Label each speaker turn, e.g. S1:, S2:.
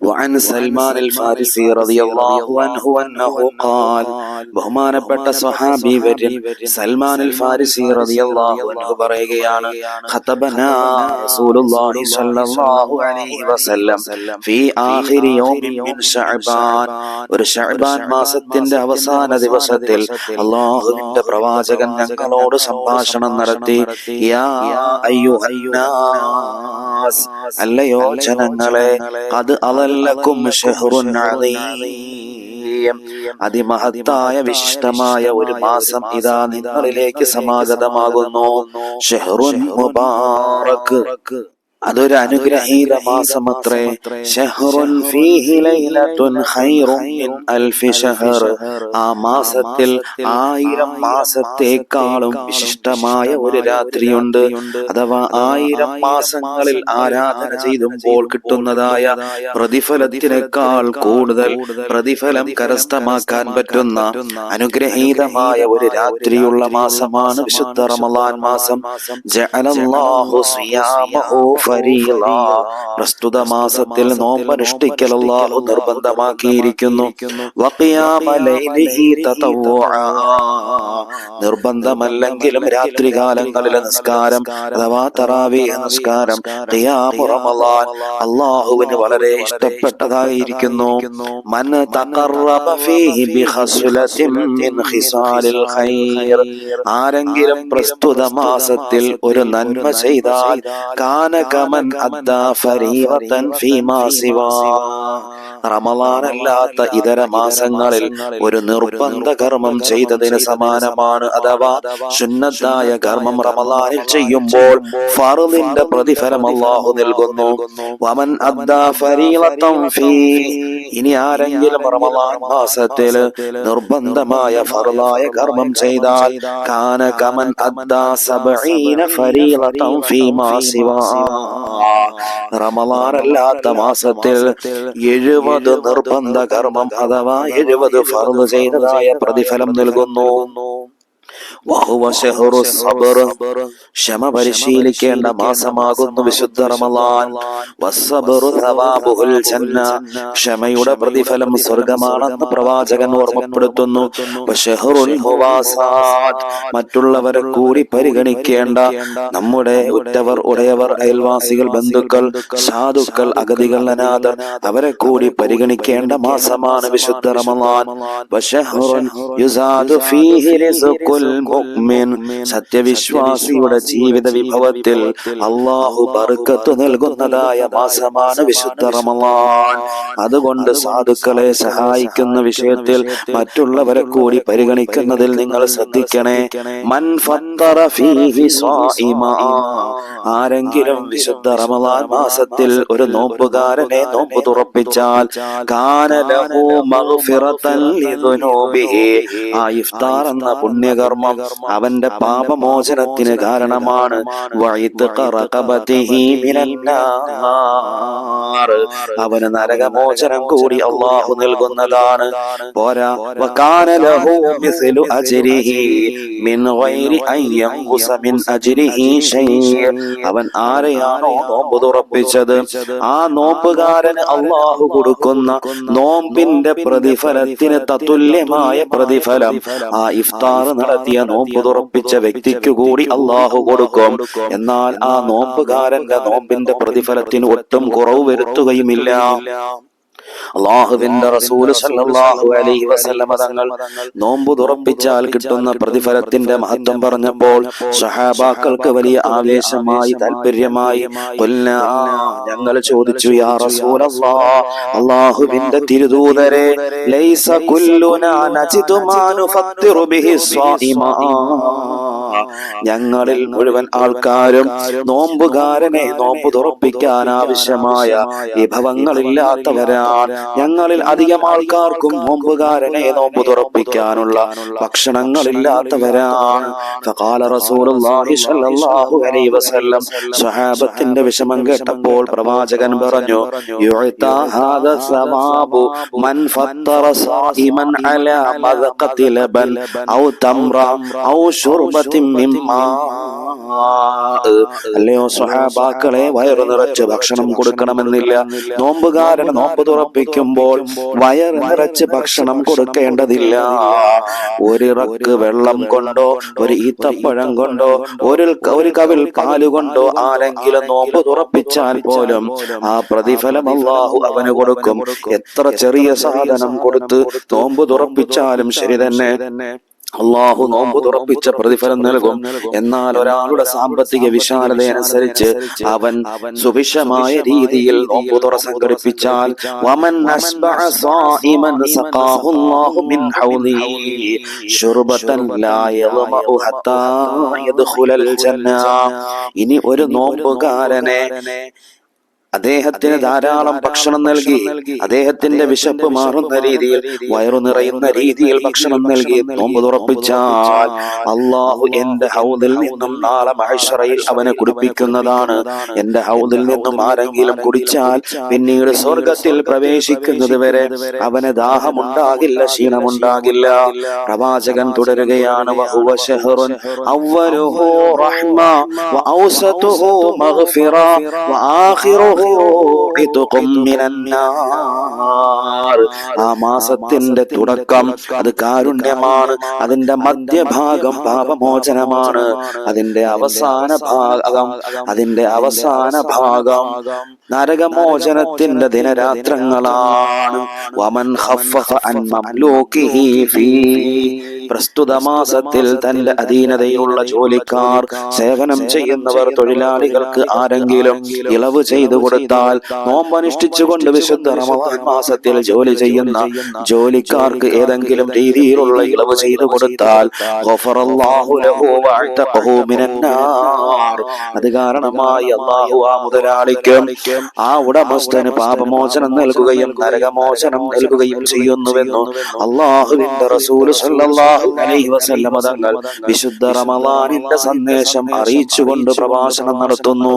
S1: وعن سلمان الفارسي رضي الله عنه أنه قال ബഹുമാനപ്പെട്ട സ്വഹാബി വര്യൻ സൽമാൻ അൽ ഫാരിസി റളിയല്ലാഹു അൻഹു പറയുകയാണ് ഖതബന റസൂലുള്ളാഹി സ്വല്ലല്ലാഹു അലൈഹി വസല്ലം ഫീ ആഖിരി യൗമിൻ മിൻ ശഅബാൻ ഒരു ശഅബാൻ മാസത്തിന്റെ അവസാന ദിവസത്തിൽ അല്ലാഹുവിന്റെ പ്രവാചകൻ ഞങ്ങളോട് സംഭാഷണം നടത്തി യാ അയ്യുഹന്നാസ് അല്ലയോ ജനങ്ങളെ അത് അദീം. അതിമഹത്തായ വിശിഷ്ടമായ ഒരു മാസം ഇതാ നിങ്ങളിലേക്ക് സമാഗതമാകുന്നു. ഷെഹ്റുൻ മുബാറക്ക് അതൊരു അനുഗ്രഹീത മാസമത്രേ. ഷഹ്റുൻ ഫീഹി ലൈലത്തുൻ ഖൈറുൻ മിൻ അൽഫി ഷഹർ. ആ മാസത്തിൽ ആയിരം മാസത്തേക്കാളും വിശിഷ്ടമായ ഒരു രാത്രിയുണ്ട്. അഥവാ ആയിരം മാസങ്ങളിൽ ആരാധന ചെയ്തുമ്പോൾ കിട്ടുന്നതായ പ്രതിഫലത്തിനേക്കാൾ കൂടുതൽ പ്രതിഫലം കരസ്ഥമാക്കാൻ പറ്റുന്ന അനുഗ്രഹീതമായ ഒരു രാത്രിയുള്ള മാസമാണ് വിശുദ്ധ റമലാൻ മാസം. ജഅലല്ലാഹു സിയാമഹു പ്രസ്തുത മാസത്തിൽ നോമ്പനുഷ്ഠിക്കൽ നിർബന്ധമാക്കിയിരിക്കുന്നു. വഖിയാമ ലൈലിഹി തതവ്വുആ. നിർബന്ധമല്ലെങ്കിലും രാത്രികാലങ്ങളിലെ നിസ്കാരം അഥവാ തറാവി നിസ്കാരം അള്ളാഹുവിന് റമളാൻ വളരെ ഇഷ്ടപ്പെട്ടതായിരിക്കുന്നു. മൻ തഖറബ ഫീഹി മിൻ ഖിസാലിൽ ഖൈർ. ആരെങ്കിലും പ്രസ്തുത മാസത്തിൽ ഒരു നന്മ ചെയ്താൽ കാനകമൻ അദ്ദാ ഫരീവതൻ ഫീമാ സിവാ. റമളാനല്ലാത്ത ഇതര മാസങ്ങളിൽ ഒരു നിർബന്ധ കർമ്മം ചെയ്തതിന് സമാനമാണ്. അഥവാ സുന്നത്തായ കർമ്മം റമളാനിൽ ചെയ്യുമ്പോൾ ഫറുദിന്റെ പ്രതിഫലം അള്ളാഹു നൽകുന്നു. വമൻ ഫീ. ഇനി ആരെങ്കിലും റമളാൻ മാസത്തിൽ നിർബന്ധമായ ഫറുദായ കർമ്മം ചെയ്താൽ കാന കമൻ അദ്ദാ സബഈന ഫരീലത്തം ഫീമാ സിവാ. റമളാനല്ലാത്ത മാസത്തിൽ എഴുപത് നിർബന്ധ കർമ്മം അഥവാ എഴുപത് ഫർദ് ചെയ്തതായ പ്രതിഫലം നൽകുന്നു. ക്ഷമ പരിശീലിക്കേണ്ട മാസമാകുന്നു വിശുദ്ധ ജന്ന. ക്ഷമയുടെ പ്രതിഫലം സ്വർഗമാണെന്ന് പ്രവാചകൻ ഓർമ്മപ്പെടുത്തുന്നു. മറ്റുള്ളവരെ കൂടി പരിഗണിക്കേണ്ട നമ്മുടെ ഉറ്റവർ ഉടയവർ അയൽവാസികൾ ബന്ധുക്കൾ സാധുക്കൾ അഗതികൾ അനാഥർ അവരെ കൂടി പരിഗണിക്കേണ്ട മാസമാണ് വിശുദ്ധ റമളാൻ മുഅ്മിൻ സത്യവിശ്വാസിയുടെ ജീവിത വിഭവത്തിൽ അള്ളാഹു ബർക്കത്ത് നൽകുന്നതായ മാസമാണ് വിശുദ്ധ റമളാൻ. അതുകൊണ്ട് സാധുക്കളെ സഹായിക്കുന്ന വിഷയത്തിൽ മറ്റുള്ളവരെ കൂടി പരിഗണിക്കുന്നതിൽ നിങ്ങൾ ശ്രദ്ധിക്കണേ. മൻ ഫീഹി ആരെങ്കിലും വിശുദ്ധ റമദാൻ മാസത്തിൽ ഒരു നോമ്പുകാരനെ നോമ്പ് തുറപ്പിച്ചാൽ ആ ഇഫ്താർ എന്ന പുണ്യകർമ്മം അവന്റെ പാപമോചനത്തിന് കാരണമാണ്. വഇത്ഖ മിനന്നാർ അവന് നരകമോചനം കൂടി അള്ളാഹു നൽകുന്നതാണ്. പോരാ. അവൻ ആരെയാണോ നോമ്പ് തുറപ്പിച്ചത്? ആ നോമ്പുകാരന് അള്ളാഹു കൊടുക്കുന്ന നോമ്പിന്റെ പ്രതിഫലത്തിന് തത്തുല്യമായ പ്രതിഫലം. ആ ഇഫ്താർ നടത്തിയ നോമ്പ് തുറപ്പിച്ച വ്യക്തിക്ക് കൂടി അള്ളാഹു കൊടുക്കും. എന്നാൽ ആ നോമ്പുകാരന്റെ നോമ്പിന്റെ പ്രതിഫലത്തിന് ഒട്ടും കുറവ് വരുത്തുകയുമില്ല അള്ളാഹുവിന്റെ റസൂൽ സല്ലല്ലാഹു അലൈഹി വസല്ലമ തങ്ങൾ നോമ്പ് തുറപ്പിച്ചാൽ കിട്ടുന്ന പ്രതിഫലത്തിന്റെ മഹത്വം പറഞ്ഞപ്പോൾ സഹാബാക്കൾക്ക് വലിയ ആവേശമായി താല്പര്യമായി ഞങ്ങൾ ചോദിച്ചു യാ റസൂലല്ലാഹ് അള്ളാഹുവിന്റെ തിരുദൂതരെ ലൈസ കുല്ലുനാ നജിദു മാ നുഫത്തിറു ബിഹി സ്വാഇമാ ഞങ്ങളിൽ മുഴുവൻ ആൾക്കാരും നോമ്പുകാരനെ നോമ്പ് തുറപ്പിക്കാൻ ആവശ്യമായ വിഭവങ്ങളില്ലാത്തവരാണ് ഞങ്ങളിൽ അധികം ആൾക്കാർക്കും നോമ്പുകാരനെ നോമ്പ് തുറപ്പിക്കാനുള്ള ഭക്ഷണങ്ങളില്ലാത്തവരാണ്. സ്വഹാബത്തിന്റെ വിഷമം കേട്ടപ്പോൾ പ്രവാചകൻ പറഞ്ഞു ഫത്തറ സായിമൻ അലാ മദഖത്തി അല്ലയോ സ്വഹാബാക്കളെ വയറു നിറച്ച് ഭക്ഷണം കൊടുക്കണമെന്നില്ല. നോമ്പുകാരൻ നോമ്പ് തുറപ്പിക്കുമ്പോൾ വയറ് നിറച്ച് ഭക്ഷണം കൊടുക്കേണ്ടതില്ല. ഒരിറക്ക് വെള്ളം കൊണ്ടോ ഒരു ഈത്തപ്പഴം കൊണ്ടോ ഒരു ഒരു കവിൽ പാൽ കൊണ്ടോ ആരെങ്കിലും നോമ്പ് തുറപ്പിച്ചാൽ പോലും ആ പ്രതിഫലം അള്ളാഹു അവന് കൊടുക്കും. എത്ര ചെറിയ സാധനം കൊടുത്ത് നോമ്പ് തുറപ്പിച്ചാലും ശരി തന്നെ. അള്ളാഹു നോമ്പ് തുറപ്പിച്ച പ്രതിഫലം നൽകും. എന്നാൽ ഒരാളുടെ സാമ്പത്തിക വിശാലത അനുസരിച്ച് അവൻ സുഭിക്ഷമായ രീതിയിൽ നോമ്പ് തുറ സംഘടിപ്പിച്ചാൽ ഇനി ഒരു നോമ്പുകാരനെ അദ്ദേഹത്തിന് ധാരാളം ഭക്ഷണം നൽകി. അദ്ദേഹത്തിന്റെ വിശപ്പ് മാറുന്ന രീതിയിൽ വയറു നിറയുന്ന രീതിയിൽ ഭക്ഷണം നൽകി. നോമ്പ് തുറപ്പിച്ചാൽ അള്ളാഹു എന്റെ ഹൗദിൽ നിന്നും നാളെ മഹേശ്വറയിൽ അവനെ കുടിപ്പിക്കുന്നതാണ്. എന്റെ ഹൗദിൽ നിന്നും ആരെങ്കിലും കുടിച്ചാൽ പിന്നീട് സ്വർഗത്തിൽ പ്രവേശിക്കുന്നത് വരെ അവന് ദാഹമുണ്ടാകില്ല ക്ഷീണമുണ്ടാകില്ല. പ്രവാചകൻ തുടരുകയാണ്. അവ്വലുഹു റഹ്മ. മഗ്ഫിറ. ആ മാസത്തിന്റെ തുടക്കം അത് കാരുണ്യമാണ്. അതിന്റെ മധ്യഭാഗം പാപമോചനമാണ്. അതിന്റെ അവസാന ഭാഗം അതിന്റെ അവസാന ഭാഗം നരകമോചനത്തിന്റെ ദിനരാത്രങ്ങളാണ്. വമൻ ഖഫഫ അൻ മംലൂകിഹി ഫീ. പ്രസ്തുത മാസത്തിൽ തന്റെ അധീനതയുള്ള ജോലിക്കാർ സേവനം ചെയ്യുന്നവർ തൊഴിലാളികൾക്ക് ആരെങ്കിലും ഇളവ് ചെയ്തു കൊടുത്താൽ നോമ്പനുഷ്ഠിച്ചുകൊണ്ട് വിശുദ്ധ റമദാൻ മാസത്തിൽ ജോലി ചെയ്യുന്ന ജോലിക്കാർക്ക് ഏതെങ്കിലും രീതിയിലുള്ള ഇളവ് ചെയ്തു കൊടുത്താൽ. അത് കാരണമായി അള്ളാഹു ആ മുതലാളിക്ക് ആ ഉടമസ്ഥന് പാപമോചനം നൽകുകയും നരകമോചനം നൽകുകയും ചെയ്യുന്നുവെന്നു അള്ളാഹുവിന്റെ റസൂൽ സല്ലല്ലാഹു വസല്ലമ തങ്ങൾ വിശുദ്ധ റമളാനിന്റെ സന്ദേശം അറിയിച്ചുകൊണ്ട് പ്രഭാഷണം നടത്തുന്നു.